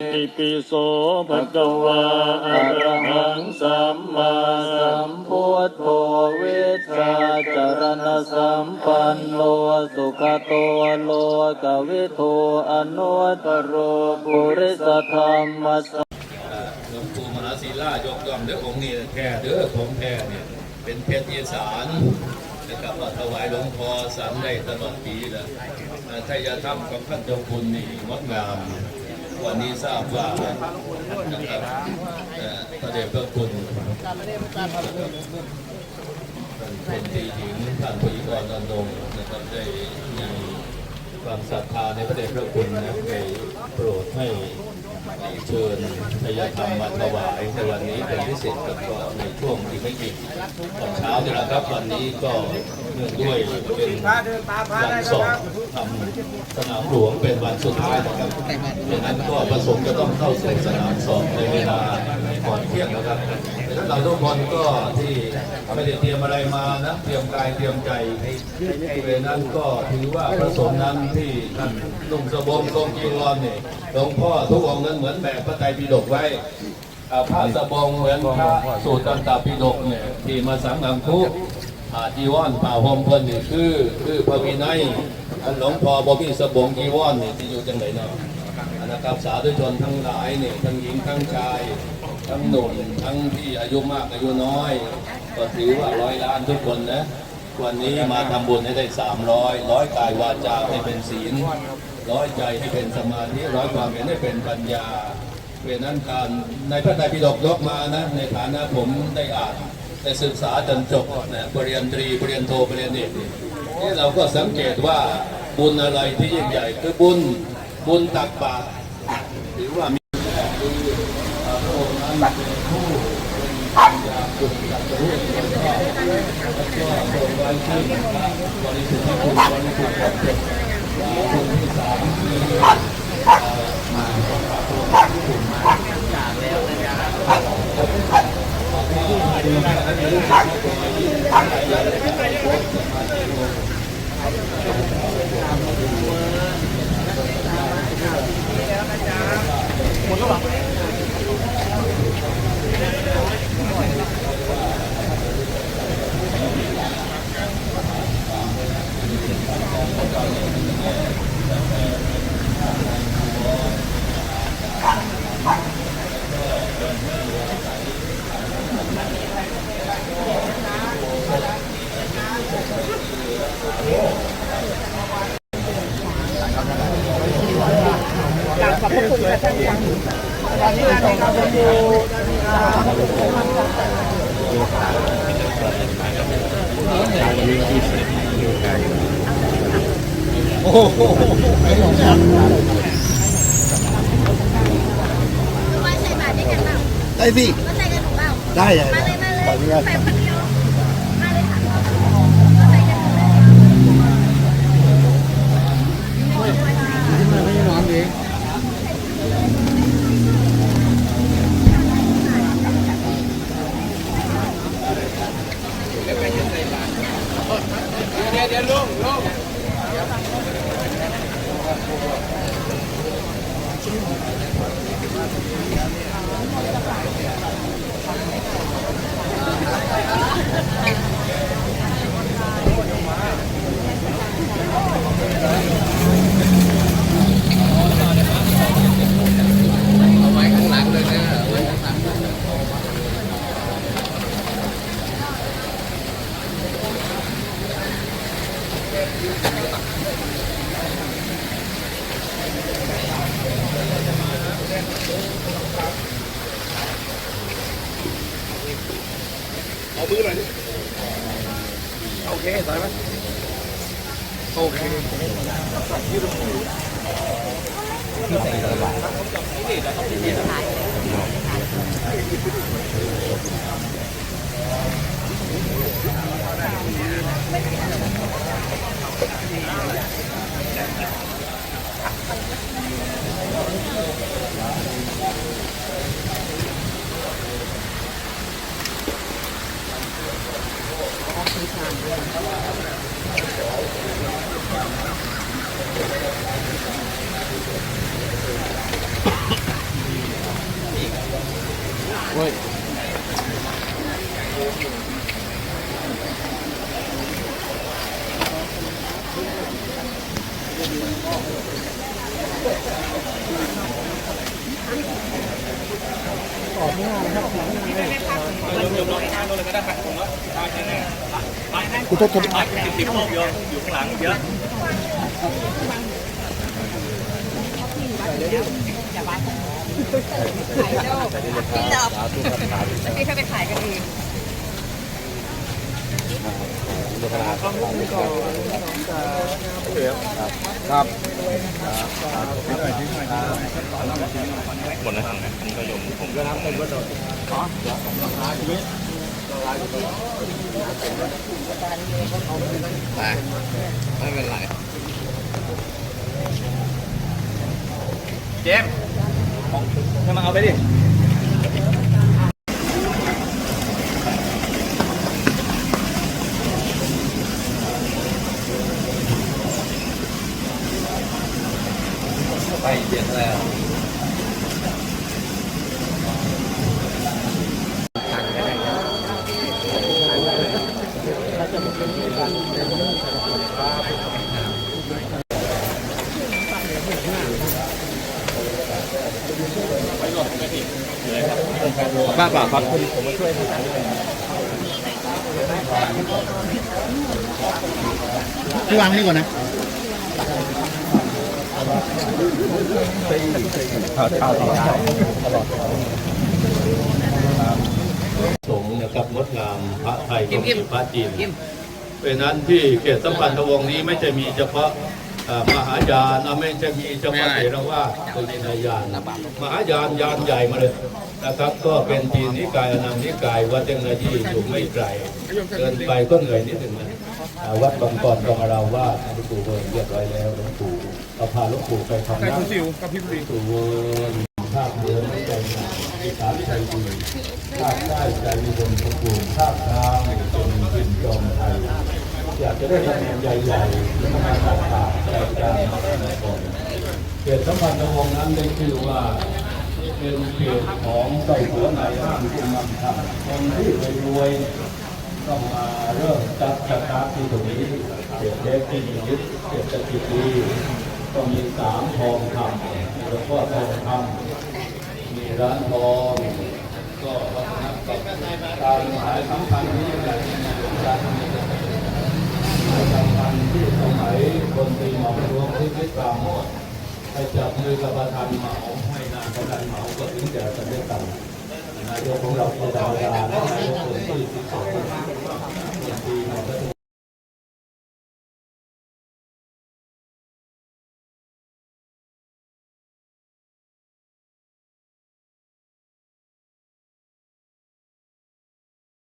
ติปิโสภะคะวาอะระหังสัมมาสัมพุทโธเวิชาจารณสัมปันโนสุขโตโลกวิทูอนุตโรปุริสธรรมสัหลวงปู่มหาศิลายกย่องเด้อองค์นี้แท้เด้อของแท้เนี่ยเป็นเพชรอีสานนะครับว่าถวายหลวงพ่อสันได้ตลอดปีและอ่าถ้ายาธรรมของท่านเจ้าคุณนี่งดงาม วันนี้ทราบว่านะครับเอ่อพระเดชพระคุณท่านพลตรีหญิงท่านพยิกรนันงนะครับได้มีความศรัทธาในพระเดชพระคุณนะได้โปรดให้ เชิญพยาธรรมมาถวายในวันนี้เป็นพิเศษก็ในช่วงที่ไม่กี่ตอนเช้านี่แหละครับวันนี้ก็เนื่องด้วยเป็นวันสอบทำสนามหลวงเป็นวันสุดท้ายนะครับดังนั้นก็ประสงค์จะต้องเข้าสู่สนามสอบในเวลาก่อน ที่ยงนะครับดังนั้นเราทุกคนก็ที่ไม่ได้เตรียมอะไรมานะเตรียมกายเตรียมใจเวลานั้นก็ถือว่าพระสงฆ์นั้นที่ท่านนุ่งสบงทรงจีวรเนี่ยหลวงพ่อทุกองค์นั้นเหมือนแบบพระไตรปิฎกไว้อ่าพระสบงเหมือนพระสูตรตันตปิฎกเนี่ยที่มาสังฆังคุอ่าจีวรป่าหอมเพิ่นนี่คือคือพระวินัยอันหลวงพ่อบ่มีสบงจีวรนี่ที่อยู่จังไหนเนาะอันนะครับสาธุชนทั้งหลายเนี่ยทั้งหญิงทั้งชาย ทั้งหนุ่มทั้งที่อายุมากอายุน้อย ก็ถือว่าร้อยล้านทุกคนนะ วันนี้มาทำบุญให้ได้สามร้อยร้อยกายวาจาให้เป็นศีลร้อยใจให้เป็นสมาธิร้อยความเห็นให้เป็นปัญญาเพราะนั้นการในพระไตรปิฎกยกมานะ ในฐานะผมได้อ่านได้ศึกษาจนจบนะปริญญาตรีปริญญาโทปริญญาเอกนี่เราก็สังเกตว่าบุญอะไรที่ยิ่งใหญ่คือบุญบุญตักบาตรถือว่า ระองค์นั้นเป็นผู้เป็นปัญญาบุญตักบาตรแล้วก็ส่งไว้ซึ่บริสุทธิ์ที่คุณบริสุทธิ์ของเด็กคนที่สามคือมาใส่บาตรด้วยกันเปล่า ได้สิมาใส่กันหรือเปล่าได้เลยมาเลยมาเลยมาเลย đi luôn luôn Thank you. เอามือหน่อยดิโอเคสายไหมโอเคยืดมือที่ใส่กระบะ Thank you. กูโทษโทษติดโลกเยอะอยู่ข้างหลังเยอะพี่ดอกแล้วพี่ค่อยไปขายกันเองครับ ไม่เป็นไร เจมส์ให้มาเอาไปดิ บ้าเปล่าครับพี่วางนี่ก่อนนะสงฆ์นะครับงดงามพระไทยก็มีพระจีนเพราะนั้นที่เขตสัมพันธวงศ์นี้ไม่ใช่มีเฉพาะ มหายานอะไม่ใช่มีเฉพาะเถรวาทคือมีนายาน มหายานยานใหญ่มาเลยนะครับ ก็เป็นจีนนิกายอนันตนิกายวัดเทคโนโลยีอยู่ไม่ไกลเดินไปก็เหนื่อยนิดหนึ่งนะวัดบางกรกองเราว่าหลวงปู่เวิร์นเรียบร้อยแล้วหลวงปู่เราพาหลวงปู่ไปทำน้ำซิวกับพี่บุรีตัวเวิร์นภาคเหนือไม่ใจหนาอีสานใจดีภาคใต้ใจมีคนสมบูรณ์ภาคกลางเป็นดินจอมไทย อยากจะได้คะแนนใหญ่ๆและมาตัดขาดใจกลางก่อนเขตสัมพันธ์วงนั้นได้ชื่อว่าเป็นเขตของไต่หัวในห้างคุณนำทำคนที่รวยๆต้องมาเริ่มจัดสตารที่ตรงนี้เขตเล็กที่มียึดเศรษฐกิจดีต้องมีสามทองคำแล้วก็ทองคำมีร้านทองก็วัฒนธรรมการหมายสำคัญที่ใหญ่การ มีหมายสำคันที่สมัยคนตีหมอหลวงที่พิตรามหมดให้จับมือกับประธานเหมาให้นานประธานเหมาก็ถึงจะสำเร็จกันนายกของเราเป็นดาวดานายก